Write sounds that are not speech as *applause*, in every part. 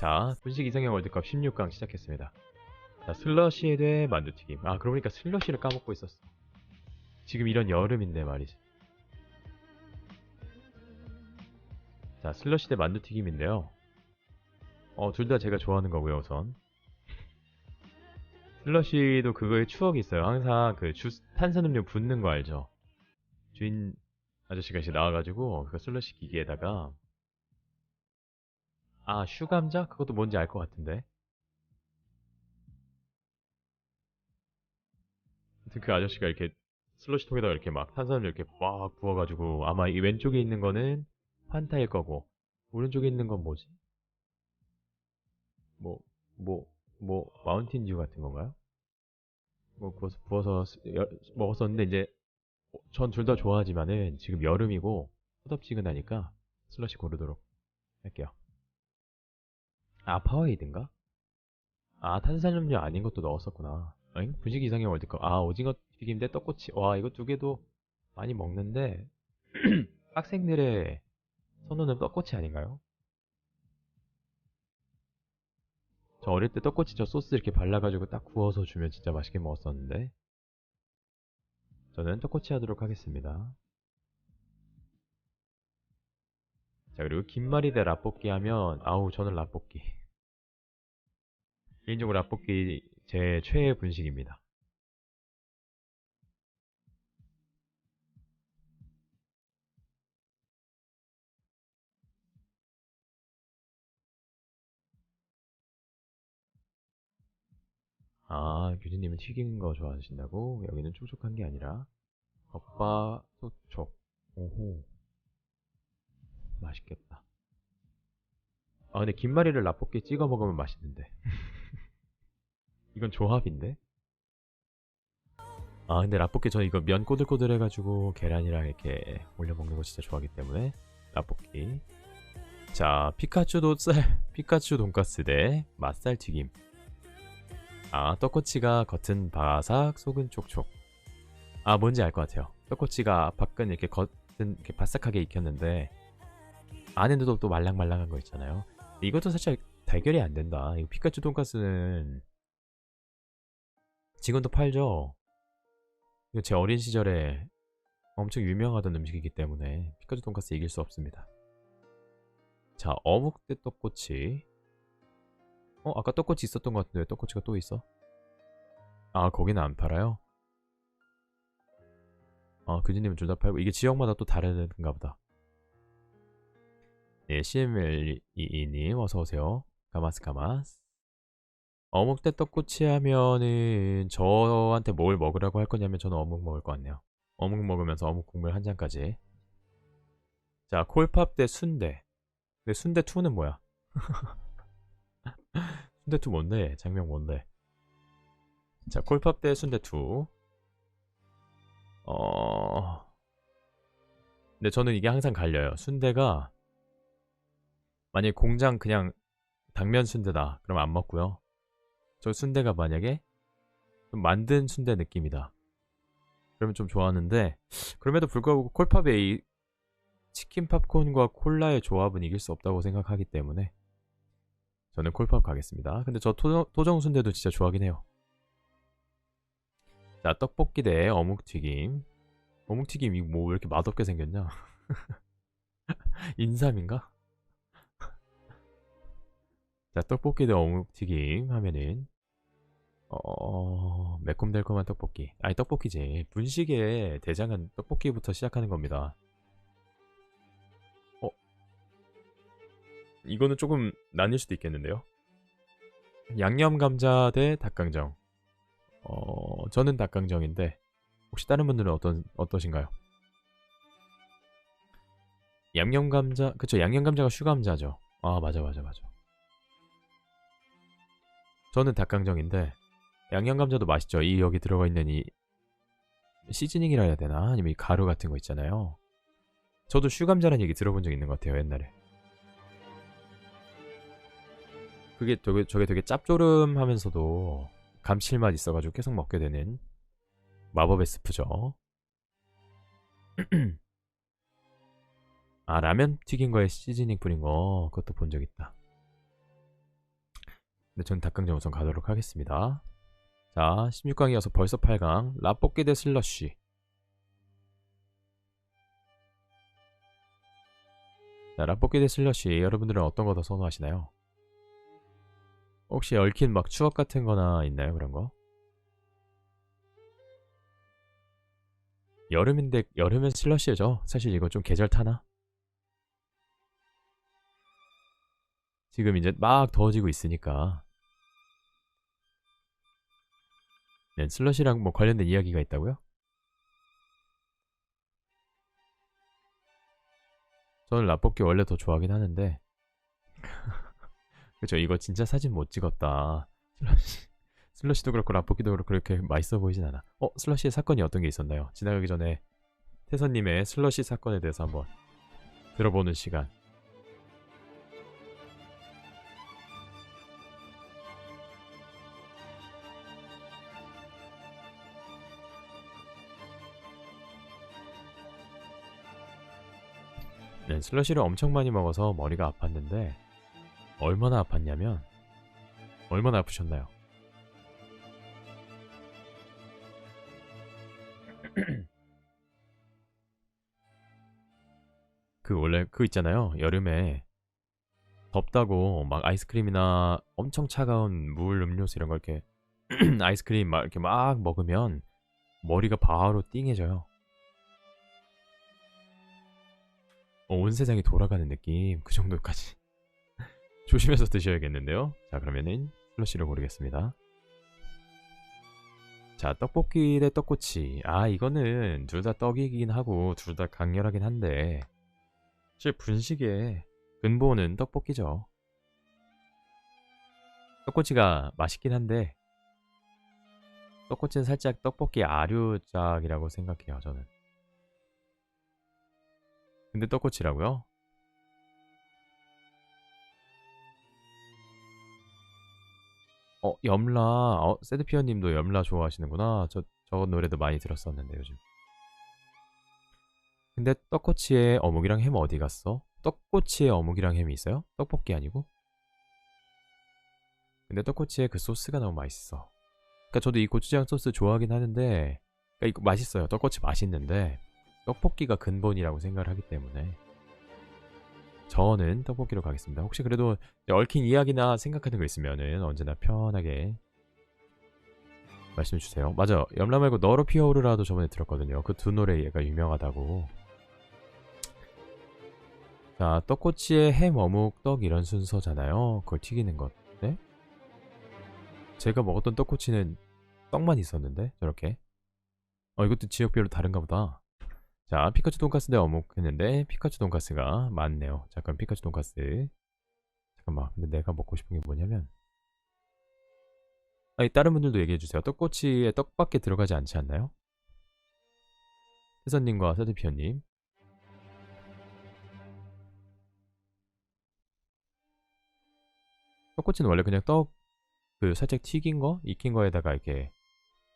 자, 분식 이상형 월드컵 16강 시작했습니다. 자, 슬러시에 대해 만두튀김. 아, 그러고 보니까 슬러시를 까먹고 있었어. 지금 이런 여름인데 말이지. 자, 슬러시 대 만두튀김인데요. 어, 둘 다 제가 좋아하는 거고요, 우선. 슬러시도 그거에 추억이 있어요. 항상 그 주스, 탄산음료 붓는 거 알죠? 주인 아저씨가 이제 나와가지고 그 슬러시 기계에다가 아 슈감자? 그것도 뭔지 알 것 같은데 아무튼 그 아저씨가 이렇게 슬러시 통에다가 이렇게 막 탄산을 이렇게 막 부어가지고 아마 이 왼쪽에 있는 거는 판타일 거고 오른쪽에 있는 건 뭐지? 뭐 뭐 뭐 마운틴 듀 같은 건가요? 뭐 부어서, 부어서 스- 여- 먹었었는데 이제 전 둘 다 좋아하지만은 지금 여름이고 후덥지근하니까 슬러시 고르도록 할게요. 아 파워에이드인가? 아 탄산음료 아닌 것도 넣었었구나. 엥? 분식 이상형 월드컵. 아 오징어 튀김 대 떡꼬치. 와 이거 두 개도 많이 먹는데 *clears throat* 학생들의 선호는 떡꼬치 아닌가요? 저 어릴 때 떡꼬치 저 소스 이렇게 발라가지고 딱 구워서 주면 진짜 맛있게 먹었었는데 저는 떡꼬치 하도록 하겠습니다. 자 그리고 김말이 대 라볶이 하면 아우 저는 라볶이 개인적으로 라볶이 제 최애 분식입니다. 아 규진님은 튀긴 거 좋아하신다고? 여기는 촉촉한 게 아니라 겉바 소촉 오호 맛있겠다. 아 근데 김말이를 라볶이 찍어 먹으면 맛있는데 *laughs* 이건 조합인데? 아 근데 라볶이 저 이거 면 꼬들꼬들 해가지고 계란이랑 이렇게 올려 먹는 거 진짜 좋아하기 때문에 라볶이. 자 피카츄 도쌀 *laughs* 피카츄 돈까스 대 맛살 튀김. 아 떡꼬치가 겉은 바삭 속은 촉촉. 아 뭔지 알 것 같아요. 떡꼬치가 밖은 이렇게 겉은 이렇게 바삭하게 익혔는데 안에도 또 말랑말랑한 거 있잖아요. 이것도 살짝 대결이 안 된다. 이거 피카츄 돈까스는 지금도 팔죠 이거 제 어린 시절에 엄청 유명하던 음식이기 때문에 피카츄 돈까스 이길 수 없습니다. 자, 어묵 대 떡꼬치. 어, 아까 떡꼬치 있었던 것 같은데 왜 떡꼬치가 또 있어? 아, 거기는 안 팔아요? 아, 그지님은 둘 다 팔고 이게 지역마다 또 다른가 보다. 네, CML22님 어서 오세요. 가마스 가마스. 어묵 대 떡꼬치 하면은 저한테 뭘 먹으라고 할 거냐면 저는 어묵 먹을 것 같네요. 어묵 먹으면서 어묵 국물 한 잔까지. 자, 콜팝 대 순대. 근데 순대 2는 뭐야? *laughs* 순대 2 뭔데? 장면 뭔데? 자, 콜팝 대 순대 2. 어. 근데 저는 이게 항상 갈려요. 순대가 만약에 공장 그냥 당면 순대다. 그럼 안 먹고요. 저 순대가 만약에 좀 만든 순대 느낌이다. 그러면 좀 좋아하는데 그럼에도 불구하고 콜팝의 이 치킨 팝콘과 콜라의 조합은 이길 수 없다고 생각하기 때문에 저는 콜팝 가겠습니다. 근데 저 토정, 토정 순대도 진짜 좋아하긴 해요. 자 떡볶이 대 어묵튀김 어묵튀김 이거 뭐왜 이렇게 맛없게 생겼냐? *laughs* 인삼인가? 자 떡볶이 대 어묵튀김 하면은 어 매콤달콤한 떡볶이. 아니 떡볶이지. 분식의 대장은 떡볶이부터 시작하는 겁니다. 어? 이거는 조금 나뉠 수도 있겠는데요? 양념 감자 대 닭강정. 어 저는 닭강정인데 혹시 다른 분들은 어떤 어떠신가요? 양념 감자 그쵸. 양념 감자가 슈감자죠. 아 맞아 맞아 맞아 저는 닭강정인데 양념 감자도 맛있죠. 이 여기 들어가 있는 이 시즈닝이라 해야 되나? 아니면 이 가루 같은 거 있잖아요. 저도 슈감자라는 얘기 들어본 적 있는 것 같아요. 옛날에. 그게 되게 저게 되게 짭조름하면서도 감칠맛 있어가지고 계속 먹게 되는 마법의 스프죠. *clears throat* 아 라면 튀긴 거에 시즈닝 뿌린 거 그것도 본 적 있다. 네, 전 닭강정 우선 가도록 하겠습니다. 자, 16강이어서 벌써 8강. 라볶이 대 슬러쉬. 자, 라볶이 대 슬러쉬. 여러분들은 어떤 거 더 선호하시나요? 혹시 얽힌 막 추억 같은 거나 있나요? 그런 거? 여름인데, 여름엔 슬러시죠. 사실 이거 좀 계절 타나? 지금 이제 막 더워지고 있으니까. 네, 슬러시랑 뭐 관련된 이야기가 있다고요? 저는 라볶이 원래 더 좋아하긴 하는데 *laughs* 그쵸 이거 진짜 사진 못 찍었다 슬러시 슬러시도 그렇고 라볶이도 그렇고 그렇게 맛있어 보이진 않아 어? 슬러시의 사건이 어떤 게 있었나요? 지나가기 전에 태선님의 슬러시 사건에 대해서 한번 들어보는 시간 네, 슬러시를 엄청 많이 먹어서 머리가 아팠는데 얼마나 아팠냐면 얼마나 아프셨나요? *clears throat* 그 원래 그 있잖아요. 여름에 덥다고 막 아이스크림이나 엄청 차가운 물, 음료수 이런 거 이렇게 *clears throat* 아이스크림 막 이렇게 막 먹으면 머리가 바로 띵해져요. 온 세상이 돌아가는 느낌 그 정도까지. *laughs* 조심해서 드셔야겠는데요? 자 그러면은 슬러시를 고르겠습니다. 자 떡볶이 대 떡꼬치. 아 이거는 둘 다 떡이긴 하고 둘 다 강렬하긴 한데 사실 분식의 근본은 떡볶이죠. 떡꼬치가 맛있긴 한데 떡꼬치는 살짝 떡볶이 아류짝이라고 생각해요 저는 근데 떡꼬치라고요? 어, 염라. 어, 세드피어 님도 염라 좋아하시는구나. 저, 저 노래도 많이 들었었는데, 요즘. 근데 떡꼬치에 어묵이랑 햄 어디 갔어? 떡꼬치에 어묵이랑 햄이 있어요? 떡볶이 아니고? 근데 떡꼬치에 그 소스가 너무 맛있어. 그니까 저도 이 고추장 소스 좋아하긴 하는데, 그니까 이거 맛있어요. 떡꼬치 맛있는데, 떡볶이가 근본이라고 생각을 하기 때문에 저는 떡볶이로 가겠습니다. 혹시 그래도 얽힌 이야기나 생각하는 거 있으면은 언제나 편하게 말씀해 주세요. 맞아. 염라 말고 너로 피어오르라도 저번에 들었거든요. 그 두 노래 얘가 유명하다고. 자, 떡꼬치에 햄, 어묵, 떡 이런 순서잖아요. 그걸 튀기는 것. 네? 제가 먹었던 떡꼬치는 떡만 있었는데 저렇게. 어, 이것도 지역별로 다른가 보다. 자, 피카츄 돈까스 대 어묵 했는데 피카츄 돈까스가 많네요. 잠깐 피카츄 돈까스. 잠깐만. 근데 내가 먹고 싶은 게 뭐냐면 아니 다른 분들도 얘기해 주세요. 떡꼬치에 떡밖에 들어가지 않지 않나요? 혜선님과 세드피어님 떡꼬치는 원래 그냥 떡 그 살짝 튀긴 거, 익힌 거에다가 이렇게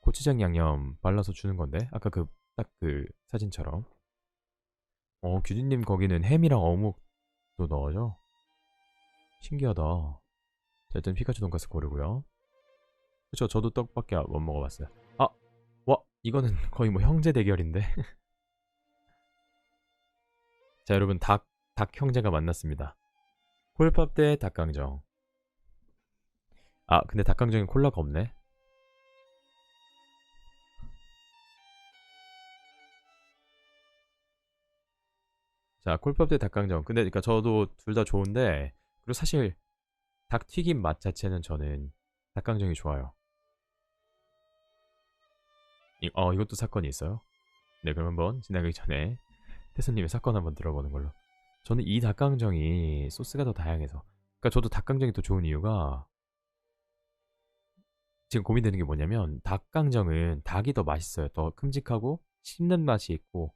고추장 양념 발라서 주는 건데 아까 그 딱 그 사진처럼 어 규진님 거기는 햄이랑 어묵도 넣어줘? 신기하다 자 일단 피카츄 돈까스 고르고요 그쵸 저도 떡밖에 못 먹어봤어요 아! 와! 이거는 *laughs* 거의 뭐 형제 대결인데 *laughs* 자 여러분 닭, 닭 형제가 만났습니다 콜팝 대 닭강정 아 근데 닭강정엔 콜라가 없네 자, 콜팝 대 닭강정. 근데 그러니까 저도 둘 다 좋은데 그리고 사실 닭튀김 맛 자체는 저는 닭강정이 좋아요. 이, 어, 이것도 사건이 있어요. 네, 그럼 한번 지나가기 전에 태수님의 사건 한번 들어보는 걸로. 저는 이 닭강정이 소스가 더 다양해서. 그러니까 저도 닭강정이 더 좋은 이유가 지금 고민되는 게 뭐냐면 닭강정은 닭이 더 맛있어요. 더 큼직하고 씹는 맛이 있고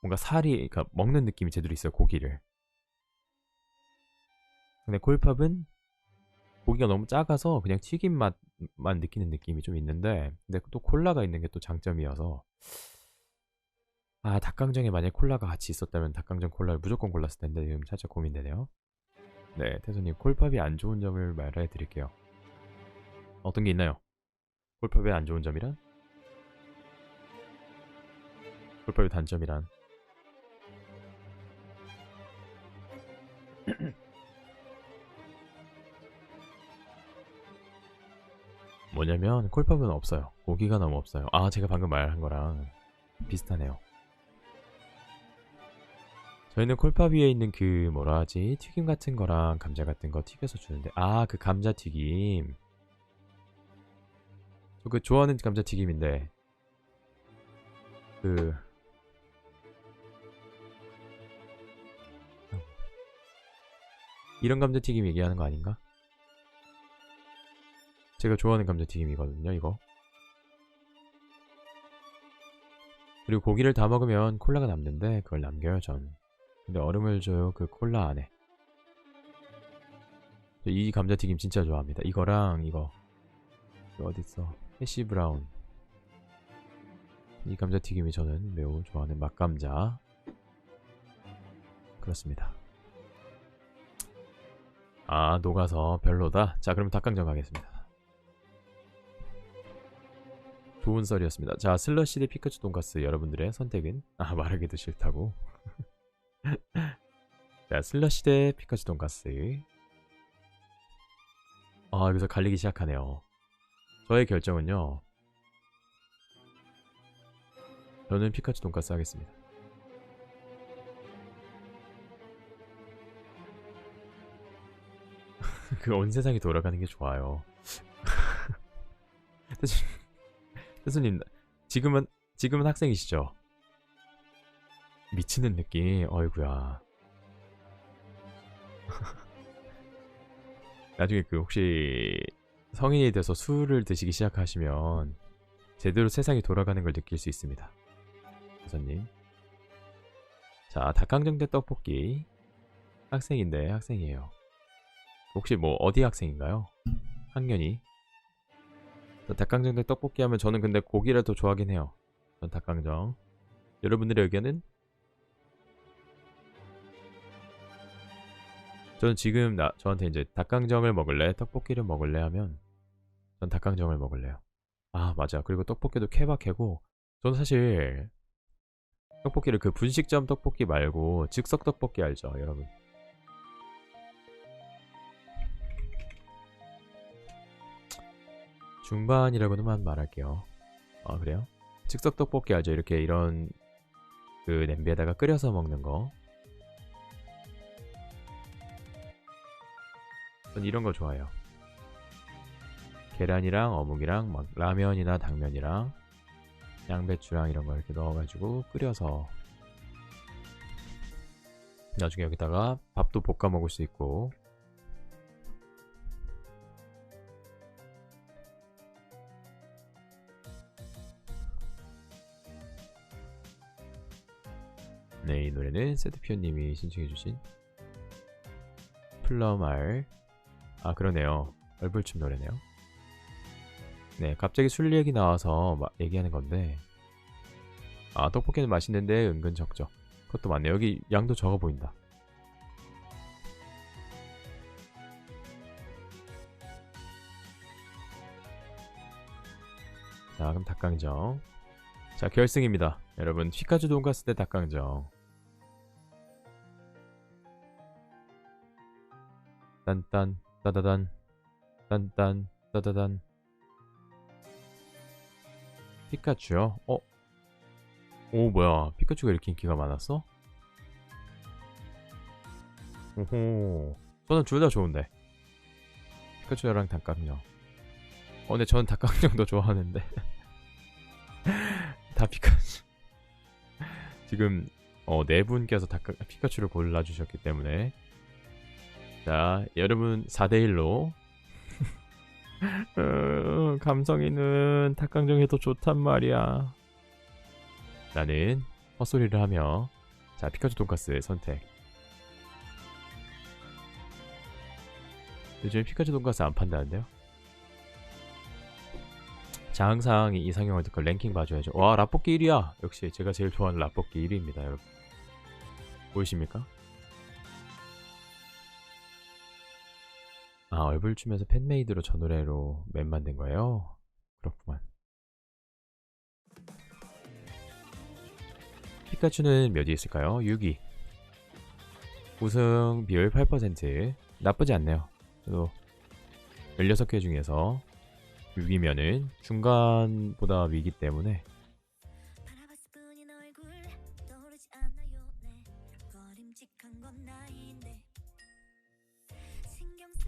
뭔가 살이 그러니까 먹는 느낌이 제대로 있어요 고기를 근데 콜팝은 고기가 너무 작아서 그냥 튀김 맛만 느끼는 느낌이 좀 있는데 근데 또 콜라가 있는 게 또 장점이어서 아 닭강정에 만약 콜라가 같이 있었다면 닭강정 콜라를 무조건 골랐을 텐데 지금 살짝 고민되네요 네 태수님 콜팝이 안 좋은 점을 말해 드릴게요 어떤 게 있나요? 콜팝의 안 좋은 점이란? 콜팝의 단점이란? *clears throat* 뭐냐면 콜팝은 없어요. 고기가 너무 없어요. 아 제가 방금 말한 거랑 비슷하네요. 저희는 콜팝 위에 있는 그 뭐라 하지 튀김 같은 거랑 감자 같은 거 튀겨서 주는데 아 그 감자 튀김 저그 좋아하는 감자 튀김인데 그 이런 감자튀김 얘기하는 거 아닌가? 제가 좋아하는 감자튀김이거든요, 이거. 그리고 고기를 다 먹으면 콜라가 남는데 그걸 남겨요, 전. 근데 얼음을 줘요, 그 콜라 안에. 저이 감자튀김 진짜 좋아합니다. 이거랑 이거. 이거 어딨어? 해시 브라운. 이 감자튀김이 저는 매우 좋아하는 맛감자. 그렇습니다. 아, 녹아서 별로다. 자, 그럼 닭강정 가겠습니다. 좋은 썰이었습니다. 자, 슬러시 대 피카츄 돈가스 여러분들의 선택은 아, 말하기도 싫다고. *laughs* 자, 슬러시 대 피카츄 돈가스. 아, 여기서 갈리기 시작하네요. 저의 결정은요. 저는 피카츄 돈가스 하겠습니다. 그 온 세상이 돌아가는 게 좋아요. *laughs* 대수님, 지금은 지금은 학생이시죠? 미치는 느낌, 어이구야. *laughs* 나중에 그 혹시 성인이 돼서 술을 드시기 시작하시면 제대로 세상이 돌아가는 걸 느낄 수 있습니다. 교사님. 자, 닭강정 대 떡볶이. 학생인데 학생이에요. 혹시 뭐 어디 학생인가요? 학년이? 저 닭강정 대 떡볶이 하면 저는 근데 고기를 더 좋아하긴 해요. 전 닭강정. 여러분들의 의견은? 저는 지금 나, 저한테 이제 닭강정을 먹을래? 떡볶이를 먹을래? 하면 전 닭강정을 먹을래요. 아 맞아. 그리고 떡볶이도 케바케고 저는 사실 떡볶이를 그 분식점 떡볶이 말고 즉석 떡볶이 알죠, 여러분? 중반이라고는 말할게요. 아 그래요? 즉석 떡볶이 알죠? 이렇게 이런 그 냄비에다가 끓여서 먹는 거. 전 이런 거 좋아해요. 계란이랑 어묵이랑 막 라면이나 당면이랑 양배추랑 이런 거 이렇게 넣어가지고 끓여서 나중에 여기다가 밥도 볶아 먹을 수 있고 네, 이 노래는 세드피오님이 신청해주신 플럼알 아 그러네요. 얼굴춤 노래네요. 네 갑자기 술 얘기 나와서 막 얘기하는 건데. 아 떡볶이는 맛있는데 은근 적죠. 그것도 맞네 여기 양도 적어 보인다. 자 그럼 닭강정. 자 결승입니다. 여러분 피카츄 돈가스 대 닭강정 딴딴 따다단 딴딴 따다단. 피카츄요? 어? 오 뭐야. 피카츄가 이렇게 인기가 많았어? 오호. 저는 둘 다 좋은데. 피카츄랑 닭강정. 어 근데 저는 닭강정도 좋아하는데. *laughs* 다 피카츄. 지금 어, 네 분께서 닭강, 피카츄를 골라주셨기 때문에 자 여러분 4대1로. *laughs* 어, 감성이는 닭강정이 더 좋단 말이야. 나는 헛소리를 하며 자 피카츄 돈가스 선택. 요즘 피카츄 돈가스 안 판다는데요? 자 항상 이 이상형을 듣고 랭킹 봐줘야죠. 와 라볶이 1위야. 역시 제가 제일 좋아하는 라볶이 1위입니다 여러분. 보이십니까? 아, 얼굴 주면서 팬메이드로 저 노래로 맵 만든 거예요? 그렇구만. 피카츄는 몇이 있을까요? 6위. 우승 비율 8%. 나쁘지 않네요. 그래도 16개 중에서 6위면은 중간보다 위기 때문에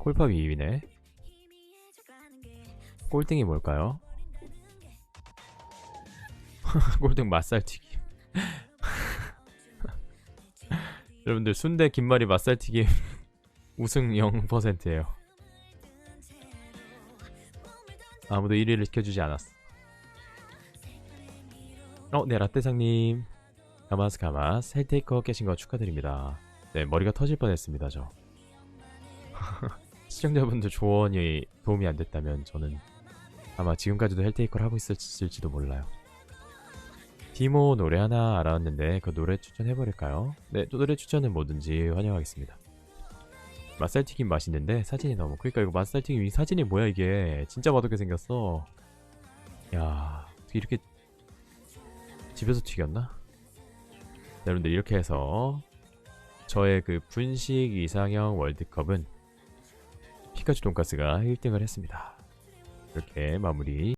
콜팝 2위네. 희미해져가는 게 꼴등이 뭘까요? *laughs* 꼴등 맛살튀김. *laughs* 여러분들 순대 김말이 맛살튀김 *laughs* 우승 0%예요. 아무도 1위를 시켜주지 않았어. 어, 네 라떼상님. 가마스 가마스 헬테이커 깨신 거 축하드립니다. 네 머리가 터질 뻔했습니다 저. 시청자분들 조언이 도움이 안 됐다면 저는 아마 지금까지도 헬테이커를 하고 있었을지도 몰라요. 디모 노래 하나 알아왔는데 그 노래 추천해버릴까요? 네, 또 노래 추천은 뭐든지 환영하겠습니다. 맛살튀김 맛있는데 사진이 너무 그러니까 이거 맛살튀김 이 사진이 뭐야 이게 진짜 맛없게 생겼어. 야 이렇게 집에서 튀겼나? 네, 여러분들 이렇게 해서 저의 그 분식 이상형 월드컵은 피카츄 돈가스가 1등을 했습니다. 이렇게 마무리